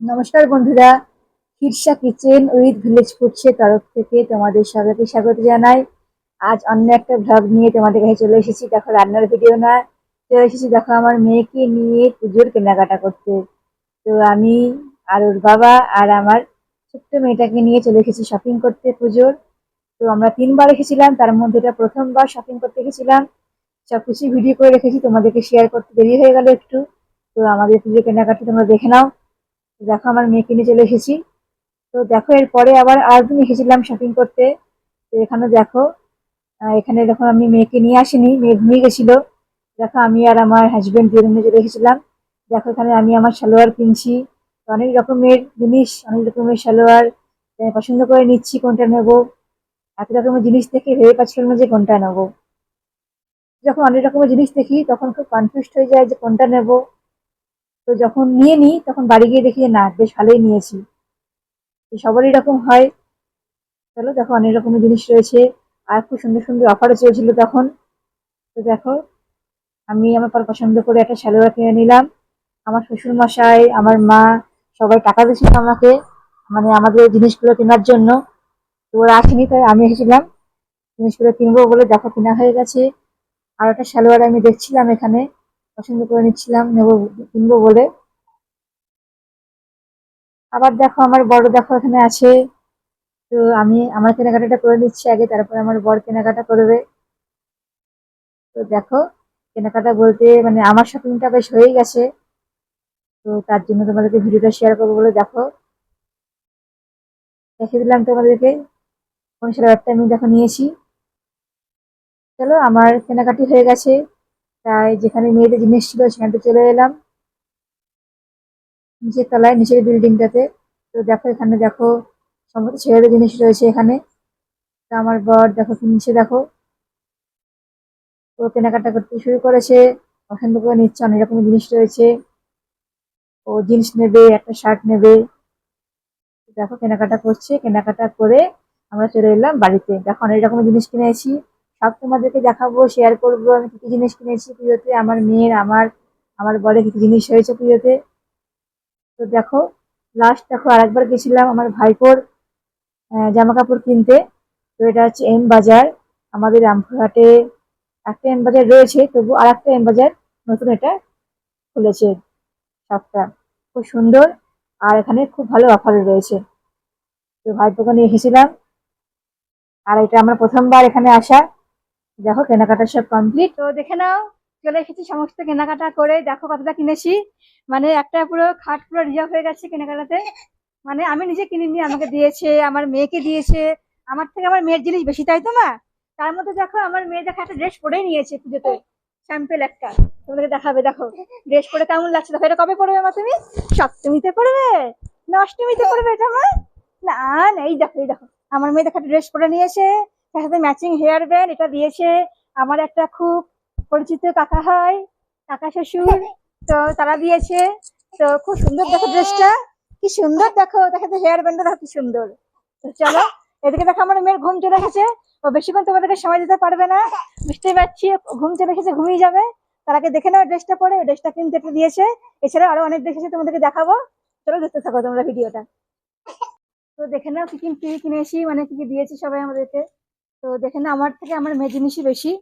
নমস্কার বন্ধুরা Hirsa kitchen with village ফুডসের তরফ থেকে তোমাদের সবাইকে স্বাগত জানাই। আজ অন্য একটা ভ্লগ নিয়ে তোমাদের কাছে চলে এসেছি। দেখো, রান্নার ভিডিও না। চলে এসেছি, দেখো, আমার মেয়েকে নিয়ে পুজোর কেনাকাটা করতে। তো আমি আর ওর বাবা আর আমার ছোট্ট মেয়েটাকে নিয়ে চলে এসেছি শপিং করতে পুজোর। তো আমরা তিনবার এসেছিলাম, তার মধ্যে এটা প্রথমবার শপিং করতে গেছিলাম। সব কিছু ভিডিও করে রেখেছি, তোমাদেরকে শেয়ার করতে দেরি হয়ে গেল একটু। তো আমাদের পুজোর কেনাকাটা তোমরা দেখে নাও। দেখো আমার মেয়েকে নিয়ে চলে এসেছি। তো দেখো, এরপরে আবার আর আরেকদিন এসেছিলাম শপিং করতে। তো এখানে দেখো এখানে দেখো আমি মেয়েকে নিয়ে আসিনি, মেয়ে ঘুমিয়ে গেছিল। দেখো আমি আর আমার হাজবেন্ড দুজনে চলে এসেছিলাম। দেখো এখানে আমি আমার সালোয়ার কিনছি। অনেক রকমের জিনিস, অনেক রকমের সালোয়ার পছন্দ করে নিচ্ছি, কোনটা নেব? এত রকমের জিনিস দেখে ভেবে পাচ্ছিলাম না যে কোনটা নেব। যখন অনেক রকমের জিনিস দেখি, তখন খুব কনফিউজড হয়ে যায় যে কোনটা নেব। তো যখন নিয়ে নিই তখন বাড়ি গিয়ে দেখি না, বেশ ভালোই নিয়েছি। সবারই এরকম হয়। চলো দেখো অনেক রকমের জিনিস রয়েছে। আর খুব সুন্দর সুন্দর অফারও চলছিল তখন। তো দেখো, আমি আমার পর পছন্দ করে একটা সালোয়ার কিনে নিলাম। আমার শ্বশুর মশাই আমার মা, সবাই টাকা দিয়েছিল আমাকে মানে আমাদের জিনিসগুলো কেনার জন্য। তো ওরা আসেনি, তাই আমি এসেছিলাম। জিনিসগুলো কিনবো বলে দেখো কেনা হয়ে গেছে। আর একটা সালোয়ার আমি দেখছিলাম এখানে। পছন্দ করে নিচ্ছিলাম, নেব, কিনবো বলে। আবার দেখো আমার বড় দেখো এখানে আছে। তো আমি আমার কেনাকাটাটা করে নিচ্ছি আগে, তারপরে আমার বর কেনাকাটা করবে। তো দেখো, কেনাকাটা বলতে মানে আমার শপিংটা বেশ হয়েই গেছে। তো তার জন্য তোমাদেরকে ভিডিওটা শেয়ার করব বলে দেখো। দেখে দিলাম তোমাদেরকে। কোন সালোয়ারটা আমি দেখো নিয়েছি। চলো, আমার কেনাকাটি হয়ে গেছে। তাই যেখানে মেয়েদের জিনিস ছিল সেখানটা চলে এলাম। নিচের তলায়, নিচের বিল্ডিংটাতে। তো দেখো এখানে দেখো সমস্ত ছেলেদের জিনিস রয়েছে এখানে। তো আমার বর দেখো কিনছে দেখো। ও কেনাকাটা করতে শুরু করেছে। পছন্দ করে নিচ্ছে, অনেক রকমের জিনিস রয়েছে। ও জিন্স নেবে, একটা শার্ট নেবে। দেখো কেনাকাটা করছে। কেনাকাটা করে আমরা চলে এলাম বাড়িতে। দেখো অনেক রকমের জিনিস কিনেছি। সব তোমাদেরকে দেখাবো শেয়ার করব। আমি কি কি জিনিস কিনেছি পুজোতে? আমার মেয়ের, আমার আমার বরে কি কি জিনিস হয়েছে পুজোতে? তো দেখো লাস্ট দেখো, আরেকবার গেছিলাম আমার ভাইপোর জামা কাপড় কিনতে। তো এটা হচ্ছে এম বাজার, আমাদের রামপুরহাটে একটা এম বাজার রয়েছে, তবু আর একটা এম বাজার নতুন এটা খুলেছে শপটা খুব সুন্দর আর এখানে খুব ভালো অফার রয়েছে। তো ভাইপোকে নিয়ে এসেছিলাম। আর এটা আমার প্রথমবার এখানে আসা। দেখো, কেনাকাটা সব কমপ্লিট তো দেখে নাও, চলে এসেছি সমস্ত কেনাকাটা করে। দেখো কতটা কিনেছি। মানে একটা পুরো খাট পুরো রিজার্ভ হয়ে গেছে কেনাকাটাতে। মানে আমি নিজে কিনিনি, আমাকে দিয়েছে, আমার মেয়েকে দিয়েছে। আমার থেকে আমার মেয়ের জিনিস বেশি, তাই তো না তার মধ্যে দেখো, আমার মেয়ে দেখো একটা ড্রেস পরেই নিয়েছে পুজোতে। স্যাম্পেল একটা। তোমাদেরকে দেখাবে, দেখো। ড্রেস পরে কেমন লাগছে? দেখো, এটা কবে পরবে মা তুমি? সপ্তমীতে পড়বে না, অষ্টমীতে পড়বে এটা আমার না না, এই দেখো এই দেখো। আমার মেয়ে দেখো একটা ড্রেস পরে নিয়েছে। সাথে ম্যাচিং হেয়ার ব্যান্ড এটা দিয়েছে আমার একটা খুব পরিচিত কাকা হয়, কাকা শ্বশুর। তো তারা দিয়েছে। তো খুব সুন্দর দেখো ড্রেসটা কি সুন্দর দেখো দেখাতে হেয়ার ব্যান্ডটা দেখো কি সুন্দর। তো চলো, এদিকে দেখো আমার মেয়ের ঘুম চলে গেছে। ও বেশিক্ষণ তোমাদেরকে সময় দিতে পারবে না। বুঝতেই পারছি ঘুম চলে গেছে, ঘুমিয়ে যাবে। তার আগে দেখে নাও ড্রেসটা পরে ড্রেসটা কিনতে একটা দিয়েছে। এছাড়াও আরও অনেক ড্রেস আছে তোমাদেরকে দেখাবো। চলো দেখতে থাকো তোমরা ভিডিওটা। তো দেখে নাও কি কি কিনেছি মানে কি কি দিয়েছি সবাই আমাদেরকে। তো দেখে নাও আমার থেকে আমার জিনিসই বেশি।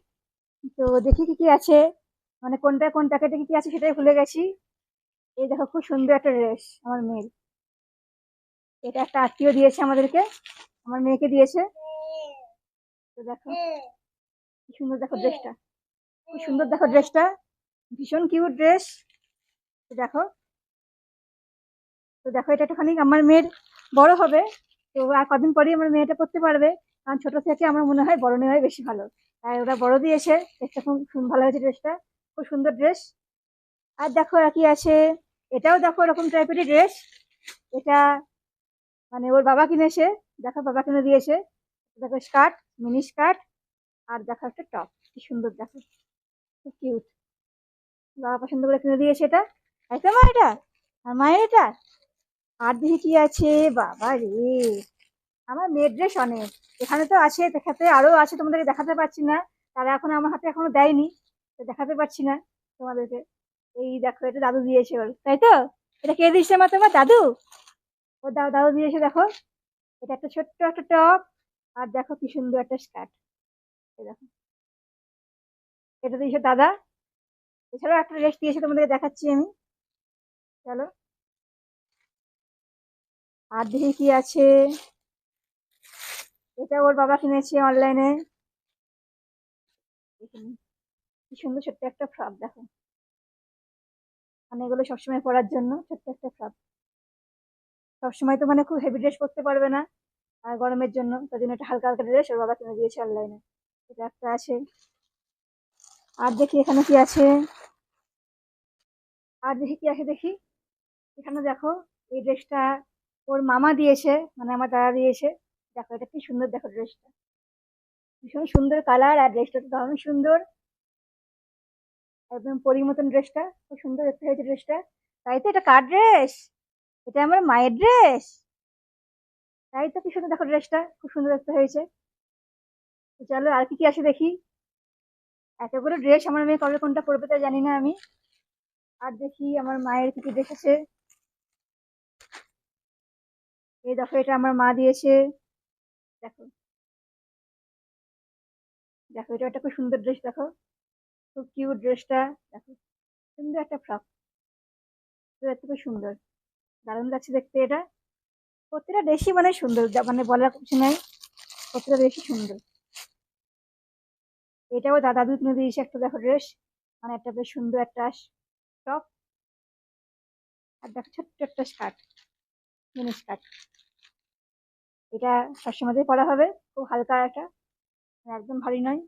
তো দেখি কি কি আছে। মানে কোনটা কোন প্যাকেটে কি কি আছে সেটাই ভুলে গেছি। এই দেখো, খুব সুন্দর একটা ড্রেস আমার মেয়ের। এটা একটা আত্মীয় দিয়েছে আমাদেরকে। আমার মেয়েকে দিয়েছে। তো দেখো, কি সুন্দর দেখো ড্রেসটা। খুব সুন্দর দেখো ড্রেসটা। ভীষণ কিউট ড্রেস। দেখো। তো দেখো, এটা একটুখানি আমার মেয়ের বড় হবে। তো আর কদিন পরেই আমার মেয়েটা পড়তে পারবে। কারণ ছোট থেকে আমার মনে হয় বড় নেওয়াই বেশি ভালো। তাই ওরা বড় দিয়েছে ড্রেসটা খুব ভালো হয়েছে ড্রেসটা খুব সুন্দর ড্রেস আর দেখো আর কি আছে। এটাও দেখো এরকম টাইপেরই ড্রেস এটা মানে ওর বাবা কিনেছে। দেখো বাবা কিনে দিয়েছে। দেখো স্কার্ট মিনি স্কার্ট আর দেখো একটা টপ কি সুন্দর দেখো। খুব কিউট বাবা পছন্দ করে কিনে দিয়েছে এটা। তাই মা এটা? আর মায়ের এটা? আর দেখি কি আছে। বাবা রে! আমার মেয়ের ড্রেস অনেক। এখানে তো আছে, দেখাতে আরও আছে, তোমাদেরকে দেখাতে পারছি না। তারা এখন আমার হাতে এখনও দেয়নি, তো দেখাতে পারছি না তোমাদেরকে। এই দেখো, এটা দাদু দিয়েছে ওর। তাই তো? এটা কে দিয়েছে আমার তোমার? দাদু? ও দাও দাদু দিয়েছে দেখো। এটা একটা ছোট্ট একটা টপ, আর দেখো কি সুন্দর একটা স্কার্ট এই দেখো। এটা দিয়েছে দাদা। এছাড়াও একটা ড্রেস দিয়েছে তোমাদেরকে দেখাচ্ছি আমি। চলো। আর দেখি কি আছে। এটা ওর বাবা কিনেছে অনলাইনে কি সুন্দর, ছোট্ট একটা ফ্রক দেখো। মানে এগুলো সবসময় পরার জন্য ছোট্ট একটা ফ্রক সবসময় তো মানে খুব হেভি ড্রেস পরতে পারবে না, আর গরমের জন্য। তার জন্য একটা হালকা হালকা ড্রেস ওর বাবা কিনে দিয়েছে অনলাইনে এটা একটা আছে। আর দেখি এখানে কি আছে। আর দেখি কি আছে, দেখি। এখানে দেখো, এই ড্রেসটা ওর মামা দিয়েছে মানে আমার দাদা দিয়েছে। দেখো, এটা কি সুন্দর, দেখো ড্রেসটা ভীষণ সুন্দর কালার আর ড্রেসটা তো দারুণ সুন্দর। একদম পরি মতন ড্রেসটা খুব সুন্দর দেখতে হয়েছে ড্রেসটা তাই তো, এটা কার ড্রেস এটা আমার মায়ের ড্রেস তাই তো, কি সুন্দর, দেখো ড্রেসটা খুব সুন্দর দেখতে হয়েছে। তো চলো, আর কি কি আছে দেখি। এতগুলো ড্রেস আমার মেয়ে কবে কোনটা পরবে তা জানি না আমি। আর দেখি, আমার মায়ের কি কি ড্রেস আছে। এই দেখো, এটা আমার মা দিয়েছে। দেখো। দেখো, এটা একটা খুব সুন্দর ড্রেস দেখো। খুব কিউট ড্রেসটা দেখো। সুন্দর একটা ফ্রক দেখতে খুব সুন্দর। দারুণ লাগছে দেখতে এটা। প্রত্যেকটা ড্রেসই মানে সুন্দর মানে বলার কিছু নাই। প্রত্যেকটা ড্রেসই সুন্দর। এটাও দাদা কিনে দিয়েছে একটা দেখো ড্রেস মানে একটা বেশ সুন্দর একটা টপ আর দেখো ছোট্ট একটা স্কার্ট মিনি স্কার্ট এটা সবসময়তেই পরা হবে। খুব হালকা একটা। একদম ভারী নয়।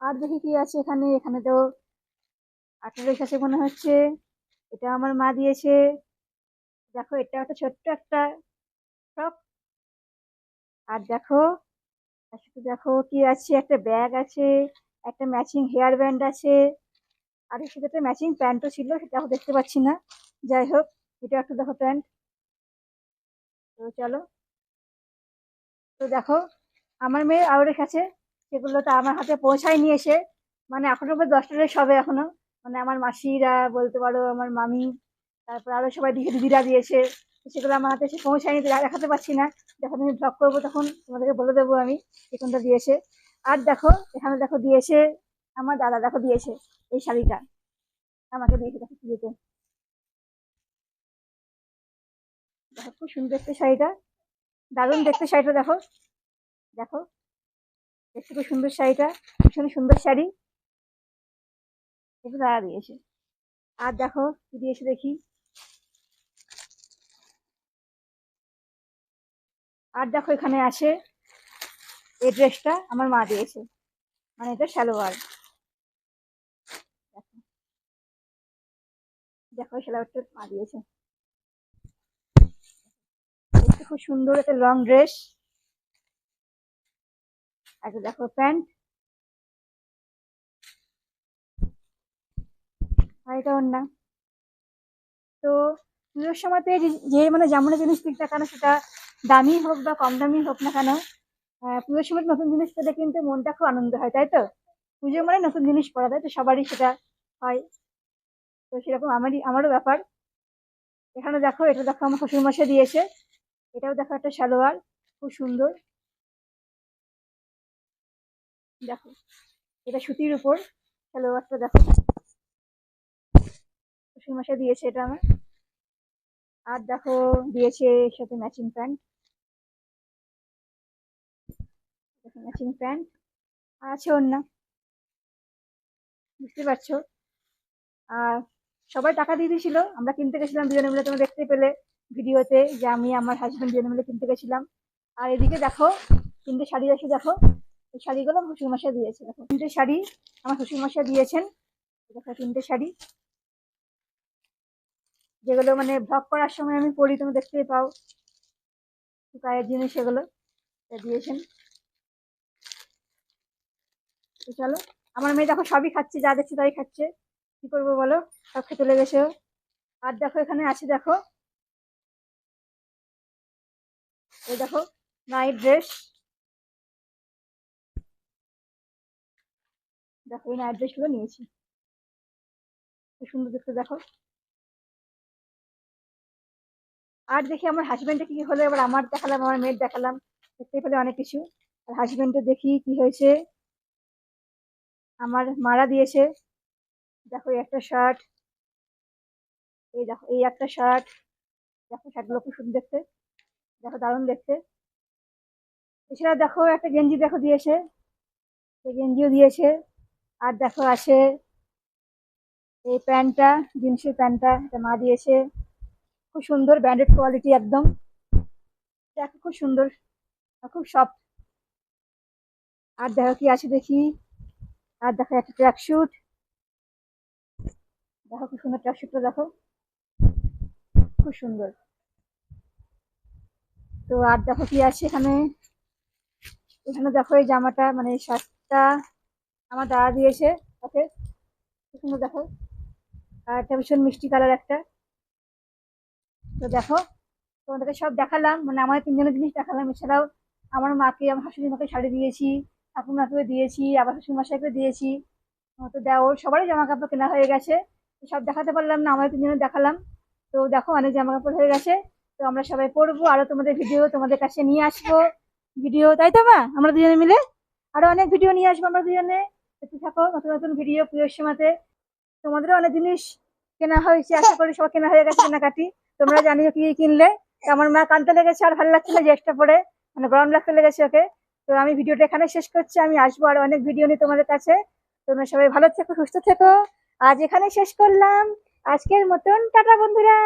আর দেখি কি আছে এখানে। এখানে তো আঠেরো ড্রেস আছে মনে হচ্ছে। এটা আমার মা দিয়েছে। দেখো, এটা একটা ছোট্ট একটা ফ্রক। আর দেখো সাথে দেখো কি আছে। একটা ব্যাগ আছে, একটা ম্যাচিং হেয়ার ব্যান্ড আছে। আর সাথে একটা ম্যাচিং প্যান্টও ছিল, সেটা দেখতে পাচ্ছি না। যাই হোক, এটা একটা দেখো প্যান্ট তো চলো। তো দেখো, আমার মেয়ে আউরের কাছে সেগুলো তো আমার হাতে পৌঁছায় নিয়ে এসে। মানে এখনও দশটা ড্রেস হবে এখনও। মানে আমার মাসিরা বলতে পারো, আমার মামি, তারপর আরও সবাই দিকে দিদিরা দিয়েছে। সেগুলো আমার হাতে এসে পৌঁছায়নি দেখাতে পারছি না। যখন আমি ব্লগ করব তখন, তোমাদেরকে বলে দেবো আমি যে কোনটা দিয়েছে। আর দেখো, এখানে দেখো দিয়েছে আমার দাদা, দেখো দিয়েছে এই শাড়িটা। আমাকে দিয়েছে, দেখো পুজোতে। দেখো খুব সুন্দর দেখতে শাড়িটা। দারুণ দেখতে শাড়িটা দেখো। দেখো, দেখতে খুব সুন্দর শাড়িটা, ভীষণ সুন্দর শাড়ি। এটা দাঁড়া দিয়েছে আর দেখো কি দিয়েছে দেখি। আর দেখো এখানে আছে এই ড্রেসটা আমার মা দিয়েছে। মানে এটা সালোয়ার। দেখো, সালোয়ারটা মা দিয়েছে। খুব সুন্দর একটা লং ড্রেস একটা দেখো প্যান্ট। না তো পুজোর সময়তে যে- মানে যেমন জিনিস কিনতে কেন সেটা দামি হোক বা কম দামি হোক না কেন পুজোর সময় নতুন জিনিস পেলে কিন্তু মনটা খুব আনন্দ হয়, তাই তো? পুজো মানে নতুন জিনিস পড়া, তাই তো? সবারই সেটা হয়। তো সেরকম আমারই, আমারও ব্যাপার। এখানে দেখো, এটা দেখো আমার শ্বশুর মশাই দিয়েছে। এটাও দেখো একটা সালোয়ার, খুব সুন্দর। দেখো, এটা সুতির উপর সালোয়ারটা দেখো। মশাই দিয়েছে এটা আমার। আর দেখো, দিয়েছে এর সাথে ম্যাচিং প্যান্ট ম্যাচিং প্যান্ট আছে অন্য বুঝতে পারছ? আর সবাই টাকা দিয়ে দিয়েছিল। আমরা কিনতে গেছিলাম দুজনে মিলে, তোমরা দেখতে পেলে ভিডিওতে যে আমি, আমার হাজব্যান্ড দুজনে মিলে কিনতে গেছিলাম। আর এদিকে দেখো, তিনটে শাড়ি আছে, দেখো। এই শাড়িগুলো আমার শ্বশুর মশাই দিয়েছে, দেখো। তিনটে শাড়ি আমার শ্বশুর মশাই দিয়েছেন। দেখো, তিনটে শাড়ি। যেগুলো মানে ব্লগ করার সময় আমি পরি তুমি দেখতেই পাও। গায়ের জিনিস সেগুলো দিয়েছেন। চলো, আমার মেয়ে দেখো সবই খাচ্ছে, যা দেখছে তাই খাচ্ছে। কি করব বলো? সব খেতে লেগেছে আর দেখো, এখানে আছে দেখো। এই দেখো নাইট ড্রেস দেখো, এই নাইট ড্রেসগুলো নিয়েছি। সুন্দর দেখতে, দেখো। আর দেখি আমার হাজবেন্ডে কি হলো, এবার আমার দেখালাম, আমার মেয়ের দেখালাম। দেখতে পেলে অনেক কিছু। আর হাজবেন্ডে দেখি কি হয়েছে। আমার মারা দিয়েছে। দেখো এই একটা শার্ট এই দেখো, এই একটা শার্ট দেখো শার্টগুলো খুব সুন্দর দেখতে, দেখো দারুণ দেখতে। এছাড়া দেখো একটা গেঞ্জি দেখো দিয়েছে এই গেঞ্জিও দিয়েছে। আর দেখো আছে এই প্যান্টটা, জিন্সের প্যান্টটা এটা মা দিয়েছে। খুব সুন্দর ব্র্যান্ডেড কোয়ালিটি একদম। দেখো খুব সুন্দর খুব সফট আর দেখো কি আছে দেখি। আর দেখো একটা ট্র্যাক শুট দেখো খুব সুন্দর ট্র্যাক শুটটা দেখো। খুব সুন্দর। তো আর দেখো কি আছে এখানে? এখানে দেখো এই জামাটা মানে শার্টটা আমার দাদা দিয়েছে, ওকে? খুব সুন্দর, দেখো। আর একটা ভীষণ মিষ্টি কালার একটা। তো দেখো, তোমাদেরকে সব দেখালাম মানে আমার তিনজনের জিনিস দেখালাম। এছাড়াও আমার মাকে, আমার শাশুড়ি মাকে শাড়ি দিয়েছি ঠাকুমাকেও দিয়েছি, আবার শ্বশুর মশাইকেও দিয়েছি। তো দেওর সবারই জামা কাপড় কেনা হয়ে গেছে। সব দেখাতে পারলাম না, আমার তিনজনের দেখালাম। তো দেখো, অনেক জামা কাপড় হয়ে গেছে। তো আমরা সবাই পরবো, আরও তোমাদের ভিডিও তোমাদের কাছে নিয়ে আসব। ভিডিও তাই তো মা? আমরা দুজনে মিলে? আরও অনেক ভিডিও নিয়ে আসব আমরা দুজনে। দেখতে থাকো, নতুন নতুন ভিডিও প্রিয় সীমাতে তোমাদেরও অনেক জিনিস কেনা হয়েছে, আশা করি সব কেনা হয়ে গেছে কেনাকাটি। তোমরা জানিও কি কিনলে। আমার মা কানতে লেগেছে আর ভালো লাগছিল যে এক্সট্রা পরে। মানে গরম লাগতে লেগেছে ওকে। তো আমি ভিডিওটা এখানে শেষ করছি। আমি আসব আর অনেক ভিডিও নিয়ে তোমাদের কাছে। তোমরা সবাই ভালো থেকো, সুস্থ থেকো। আজ এখানে শেষ করলাম। আজকের মতন টাটা বন্ধুরা।